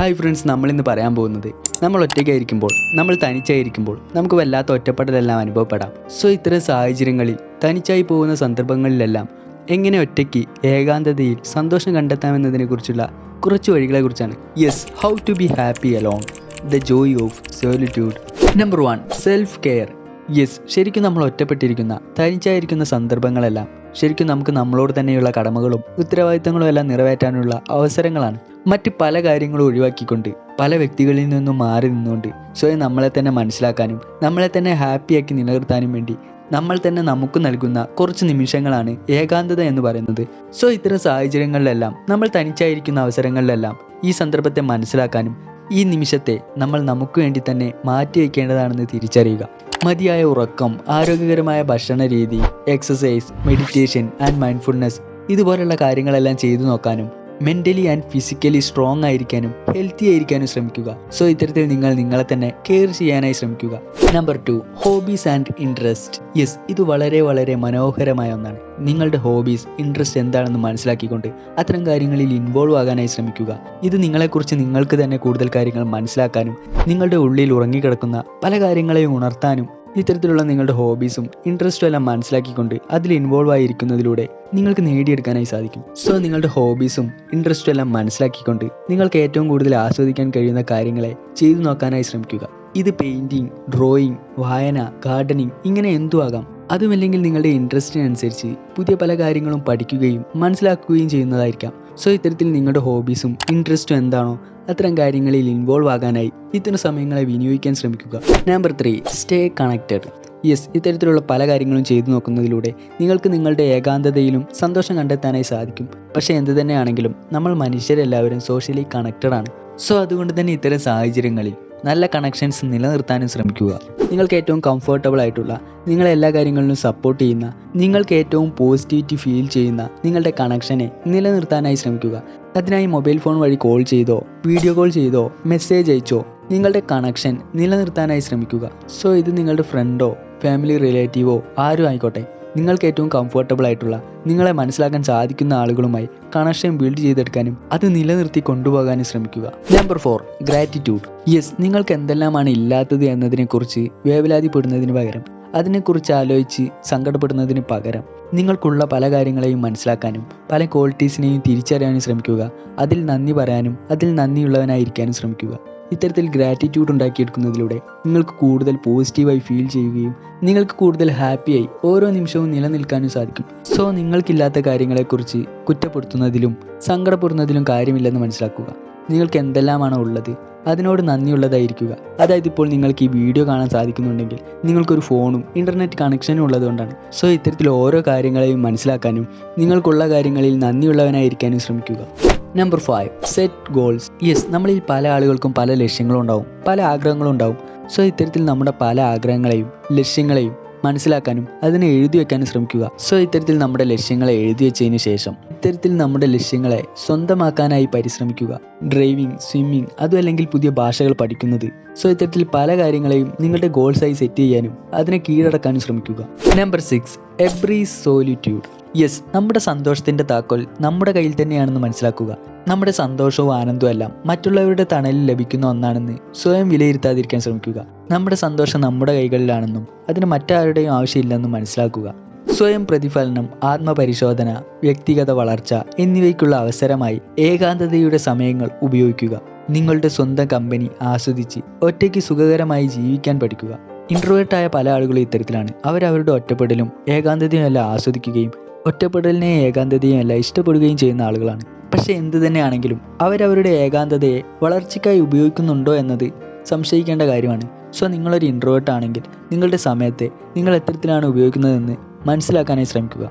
Hi friends നമ്മളിന്ന് പറയാൻ പോകുന്നത് നമ്മൾ ഒറ്റയ്ക്കായിരിക്കുമ്പോൾ നമ്മൾ തനിച്ചായിരിക്കുമ്പോൾ നമുക്ക് വല്ലാത്ത ഒറ്റപ്പെടലെല്ലാം അനുഭവപ്പെടാം. സോ ഇത്തരം സാഹചര്യങ്ങളിൽ തനിച്ചായി പോകുന്ന സന്ദർഭങ്ങളിലെല്ലാം എങ്ങനെ ഒറ്റയ്ക്ക് ഏകാന്തതയിൽ സന്തോഷം കണ്ടെത്താമെന്നതിനെക്കുറിച്ചുള്ള കുറച്ച് വഴികളെക്കുറിച്ചാണ്. Yes how to be happy alone the joy of solitude number one self care yes ശരിക്കും നമ്മൾ ഒറ്റപ്പെട്ടിരിക്കുന്ന തനിച്ചായിരിക്കുന്ന സന്ദർഭങ്ങളെല്ലാം ശരിക്കും നമുക്ക് നമ്മളോട് തന്നെയുള്ള കടമകളും ഉത്തരവാദിത്തങ്ങളും എല്ലാം നിറവേറ്റാനുള്ള അവസരങ്ങളാണ്. മറ്റ് പല കാര്യങ്ങളും ഒഴിവാക്കിക്കൊണ്ട് പല വ്യക്തികളിൽ നിന്നും മാറി നിന്നുകൊണ്ട് സ്വയം നമ്മളെ തന്നെ മനസ്സിലാക്കാനും നമ്മളെ തന്നെ ഹാപ്പിയാക്കി നിലനിർത്താനും വേണ്ടി നമ്മൾ തന്നെ നമുക്ക് നൽകുന്ന കുറച്ച് നിമിഷങ്ങളാണ് ഏകാന്തത എന്ന് പറയുന്നത്. സോ ഇത്തരം സാഹചര്യങ്ങളിലെല്ലാം നമ്മൾ തനിച്ചായിരിക്കുന്ന അവസരങ്ങളിലെല്ലാം ഈ സന്ദർഭത്തെ മനസ്സിലാക്കാനും ഈ നിമിഷത്തെ നമ്മൾ നമുക്ക് വേണ്ടി തന്നെ മാറ്റി വയ്ക്കേണ്ടതാണെന്ന് തിരിച്ചറിയുക. മതിയായ ഉറക്കം ആരോഗ്യകരമായ ഭക്ഷണ രീതി എക്സസൈസ് മെഡിറ്റേഷൻ ആൻഡ് മൈൻഡ്ഫുൾനെസ് ഇതുപോലുള്ള കാര്യങ്ങളെല്ലാം ചെയ്തു നോക്കാനും മെന്റലി ആൻഡ് ഫിസിക്കലി സ്ട്രോങ് ആയിരിക്കാനും ഹെൽത്തി ആയിരിക്കാനും ശ്രമിക്കുക. സോ ഇത്തരത്തിൽ നിങ്ങൾ നിങ്ങളെ തന്നെ കെയർ ചെയ്യാനായി ശ്രമിക്കുക. Number two hobbies and interest yes ഇത് വളരെ വളരെ മനോഹരമായ ഒന്നാണ്. നിങ്ങളുടെ ഹോബീസ് ഇൻട്രസ്റ്റ് എന്താണെന്ന് മനസ്സിലാക്കിക്കൊണ്ട് അത്തരം കാര്യങ്ങളിൽ ഇൻവോൾവ് ആകാനായി ശ്രമിക്കുക. ഇത് നിങ്ങളെക്കുറിച്ച് നിങ്ങൾക്ക് തന്നെ കൂടുതൽ കാര്യങ്ങൾ മനസ്സിലാക്കാനും നിങ്ങളുടെ ഉള്ളിൽ ഉറങ്ങിക്കിടക്കുന്ന പല കാര്യങ്ങളെയും ഉണർത്താനും ഇത്തരത്തിലുള്ള നിങ്ങളുടെ ഹോബീസും ഇൻട്രസ്റ്റും എല്ലാം മനസ്സിലാക്കിക്കൊണ്ട് അതിൽ ഇൻവോൾവ് ആയിരിക്കുന്നതിലൂടെ നിങ്ങൾക്ക് നേടിയെടുക്കാനായി സാധിക്കും. സോ നിങ്ങളുടെ ഹോബീസും ഇൻട്രസ്റ്റും എല്ലാം മനസ്സിലാക്കിക്കൊണ്ട് നിങ്ങൾക്ക് ഏറ്റവും കൂടുതൽ ആസ്വദിക്കാൻ കഴിയുന്ന കാര്യങ്ങളെ ചെയ്തു നോക്കാനായി ശ്രമിക്കുക. ഇത് പെയിന്റിങ് ഡ്രോയിങ് വായന ഗാർഡനിങ് ഇങ്ങനെ എന്തും ആകാം. അതുമല്ലെങ്കിൽ നിങ്ങളുടെ ഇൻട്രസ്റ്റിനനുസരിച്ച് പുതിയ പല കാര്യങ്ങളും പഠിക്കുകയും മനസ്സിലാക്കുകയും ചെയ്യുന്നതായിരിക്കാം. സോ ഇത്തരത്തിൽ നിങ്ങളുടെ ഹോബീസും ഇൻട്രസ്റ്റും എന്താണോ അത്തരം കാര്യങ്ങളിൽ ഇൻവോൾവ് ആകാനായി ഇത്തരം സമയങ്ങളെ വിനിയോഗിക്കാൻ ശ്രമിക്കുക. Number three stay connected yes ഇത്തരത്തിലുള്ള പല കാര്യങ്ങളും ചെയ്തു നോക്കുന്നതിലൂടെ നിങ്ങൾക്ക് നിങ്ങളുടെ ഏകാന്തതയിലും സന്തോഷം കണ്ടെത്താനായി സാധിക്കും. പക്ഷേ എന്ത് തന്നെയാണെങ്കിലും നമ്മൾ മനുഷ്യരെല്ലാവരും സോഷ്യലി കണക്റ്റഡ് ആണ്. സോ അതുകൊണ്ട് തന്നെ ഇത്തരം സാഹചര്യങ്ങളിൽ നല്ല കണക്ഷൻസ് നിലനിർത്താനും ശ്രമിക്കുക. നിങ്ങൾക്ക് ഏറ്റവും കംഫർട്ടബിൾ ആയിട്ടുള്ള നിങ്ങളെ എല്ലാ കാര്യങ്ങളിലും സപ്പോർട്ട് ചെയ്യുന്ന നിങ്ങൾക്ക് ഏറ്റവും പോസിറ്റിവിറ്റി ഫീൽ ചെയ്യുന്ന നിങ്ങളുടെ കണക്ഷനെ നിലനിർത്താനായി ശ്രമിക്കുക. അതിനായി മൊബൈൽ ഫോൺ വഴി കോൾ ചെയ്തോ വീഡിയോ കോൾ ചെയ്തോ മെസ്സേജ് അയച്ചോ നിങ്ങളുടെ കണക്ഷൻ നിലനിർത്താനായി ശ്രമിക്കുക. സോ ഇത് നിങ്ങളുടെ ഫ്രണ്ടോ ഫാമിലി റിലേറ്റീവോ ആരും ആയിക്കോട്ടെ. നിങ്ങൾക്ക് ഏറ്റവും കംഫർട്ടബിൾ ആയിട്ടുള്ള നിങ്ങളെ മനസ്സിലാക്കാൻ സാധിക്കുന്ന ആളുകളുമായി കണക്ഷൻ ബിൽഡ് ചെയ്തെടുക്കാനും അത് നിലനിർത്തി കൊണ്ടുപോകാനും ശ്രമിക്കുക. നമ്പർ ഫോർ ഗ്രാറ്റിറ്റ്യൂഡ് യെസ് നിങ്ങൾക്ക് എന്തെല്ലാമാണ് ഇല്ലാത്തത് എന്നതിനെക്കുറിച്ച് വേവലാതിപ്പെടുന്നതിന് പകരം അതിനെക്കുറിച്ച് ആലോചിച്ച് സങ്കടപ്പെടുന്നതിന് പകരം നിങ്ങൾക്കുള്ള പല കാര്യങ്ങളെയും മനസ്സിലാക്കാനും പല ക്വാളിറ്റീസിനെയും തിരിച്ചറിയാനും ശ്രമിക്കുക. അതിൽ നന്ദി പറയാനും അതിൽ നന്ദിയുള്ളവനായിരിക്കാനും ശ്രമിക്കുക. ഇത്തരത്തിൽ ഗ്രാറ്റിറ്റ്യൂഡ് ഉണ്ടാക്കിയെടുക്കുന്നതിലൂടെ നിങ്ങൾക്ക് കൂടുതൽ പോസിറ്റീവായി ഫീൽ ചെയ്യുകയും നിങ്ങൾക്ക് കൂടുതൽ ഹാപ്പിയായി ഓരോ നിമിഷവും നിലനിൽക്കാനും സാധിക്കും. സോ നിങ്ങൾക്കില്ലാത്ത കാര്യങ്ങളെക്കുറിച്ച് കുറ്റപ്പെടുത്തുന്നതിലും സങ്കടപ്പെടുന്നതിലും കാര്യമില്ലെന്ന് മനസ്സിലാക്കുക. നിങ്ങൾക്ക് എന്തെല്ലാമാണോ ഉള്ളത് അതിനോട് നന്ദിയുള്ളതായിരിക്കുക. അതായത് ഇപ്പോൾ നിങ്ങൾക്ക് ഈ വീഡിയോ കാണാൻ സാധിക്കുന്നുണ്ടെങ്കിൽ നിങ്ങൾക്കൊരു ഫോണും ഇന്റർനെറ്റ് കണക്ഷനും ഉള്ളതുകൊണ്ടാണ് സോ ഇത്തരത്തിൽ ഓരോ കാര്യങ്ങളെയും മനസ്സിലാക്കാനും നിങ്ങൾക്കുള്ള കാര്യങ്ങളിൽ നന്ദിയുള്ളവനായിരിക്കാനും ശ്രമിക്കുക. Number five set goals yes നമ്മളിൽ പല ആളുകൾക്കും പല ലക്ഷ്യങ്ങളും ഉണ്ടാവും. പല ആഗ്രഹങ്ങളും ഉണ്ടാവും. സോ ഇത്തരത്തിൽ നമ്മുടെ പല ആഗ്രഹങ്ങളെയും ലക്ഷ്യങ്ങളെയും മനസ്സിലാക്കാനും അതിനെ എഴുതി വെക്കാനും ശ്രമിക്കുക. സോ ഇത്തരത്തിൽ നമ്മുടെ ലക്ഷ്യങ്ങളെ എഴുതി വെച്ചതിന് ശേഷം ഇത്തരത്തിൽ നമ്മുടെ ലക്ഷ്യങ്ങളെ സ്വന്തമാക്കാനായി പരിശ്രമിക്കുക. ഡ്രൈവിംഗ് സ്വിമ്മിംഗ് അതും അല്ലെങ്കിൽ പുതിയ ഭാഷകൾ പഠിക്കുന്നത്. സോ ഇത്തരത്തിൽ പല കാര്യങ്ങളെയും നിങ്ങളുടെ ഗോൾസായി സെറ്റ് ചെയ്യാനും അതിനെ കീഴടക്കാനും ശ്രമിക്കുക. Number six embrace solitude yes നമ്മുടെ സന്തോഷത്തിന്റെ താക്കോൽ നമ്മുടെ കയ്യിൽ തന്നെയാണെന്ന് മനസ്സിലാക്കുക. നമ്മുടെ സന്തോഷവും ആനന്ദവും എല്ലാം മറ്റുള്ളവരുടെ തണലിൽ ലഭിക്കുന്ന ഒന്നാണെന്ന് സ്വയം വിലയിരുത്താതിരിക്കാൻ ശ്രമിക്കുക. നമ്മുടെ സന്തോഷം നമ്മുടെ കൈകളിലാണെന്നും അതിന് മറ്റാരുടെയും ആവശ്യമില്ലെന്നും മനസ്സിലാക്കുക. സ്വയം പ്രതിഫലനം ആത്മപരിശോധന വ്യക്തിഗത വളർച്ച എന്നിവയ്ക്കുള്ള അവസരമായി ഏകാന്തതയുടെ സമയങ്ങൾ ഉപയോഗിക്കുക. നിങ്ങളുടെ സ്വന്തം കമ്പനി ആസ്വദിച്ച് ഒറ്റയ്ക്ക് സുഖകരമായി ജീവിക്കാൻ പഠിക്കുക. ഇൻട്രോവേർട്ടായ പല ആളുകളും ഇത്തരത്തിലാണ്. അവരവരുടെ ഒറ്റപ്പെടലും ഏകാന്തതയും എല്ലാം ആസ്വദിക്കുകയും ഒറ്റപ്പെടലിനെ ഏകാന്തതയും അല്ല ഇഷ്ടപ്പെടുകയും ചെയ്യുന്ന ആളുകളാണ്. പക്ഷേ എന്ത് തന്നെയാണെങ്കിലും അവരവരുടെ ഏകാന്തതയെ വളർച്ചയ്ക്കായി ഉപയോഗിക്കുന്നുണ്ടോ എന്നത് സംശയിക്കേണ്ട കാര്യമാണ്. സോ നിങ്ങളൊരു ഇൻട്രോവേർട്ട് ആണെങ്കിൽ നിങ്ങളുടെ സമയത്തെ നിങ്ങൾ എത്തരത്തിലാണ് ഉപയോഗിക്കുന്നതെന്ന് മനസ്സിലാക്കാനായി ശ്രമിക്കുക.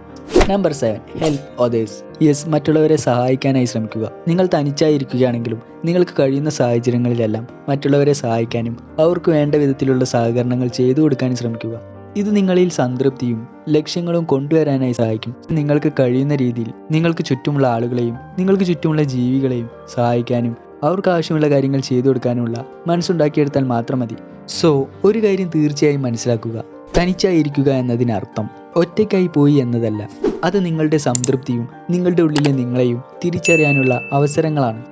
Number seven help others yes മറ്റുള്ളവരെ സഹായിക്കാനായി ശ്രമിക്കുക. നിങ്ങൾ തനിച്ചായിരിക്കുകയാണെങ്കിലും നിങ്ങൾക്ക് കഴിയുന്ന സാഹചര്യങ്ങളിലെല്ലാം മറ്റുള്ളവരെ സഹായിക്കാനും അവർക്ക് വേണ്ട വിധത്തിലുള്ള സഹകരണങ്ങൾ ചെയ്തു കൊടുക്കാനും ശ്രമിക്കുക. ഇത് നിങ്ങളിൽ സംതൃപ്തിയും ലക്ഷ്യങ്ങളും കൊണ്ടുവരാനായി സഹായിക്കും. നിങ്ങൾക്ക് കഴിയുന്ന രീതിയിൽ നിങ്ങൾക്ക് ചുറ്റുമുള്ള ആളുകളെയും നിങ്ങൾക്ക് ചുറ്റുമുള്ള ജീവികളെയും സഹായിക്കാനും അവർക്ക് ആവശ്യമുള്ള കാര്യങ്ങൾ ചെയ്തു കൊടുക്കാനുള്ള മനസ്സുണ്ടാക്കിയെടുത്താൽ മാത്രം മതി. സോ ഒരു കാര്യം തീർച്ചയായും മനസ്സിലാക്കുക. തനിച്ചായിരിക്കുക എന്നതിനർത്ഥം ഒറ്റയ്ക്കായി പോയി എന്നതല്ല. അത് നിങ്ങളുടെ സംതൃപ്തിയും നിങ്ങളുടെ ഉള്ളിലെ നിങ്ങളെയും തിരിച്ചറിയാനുള്ള അവസരങ്ങളാണ്.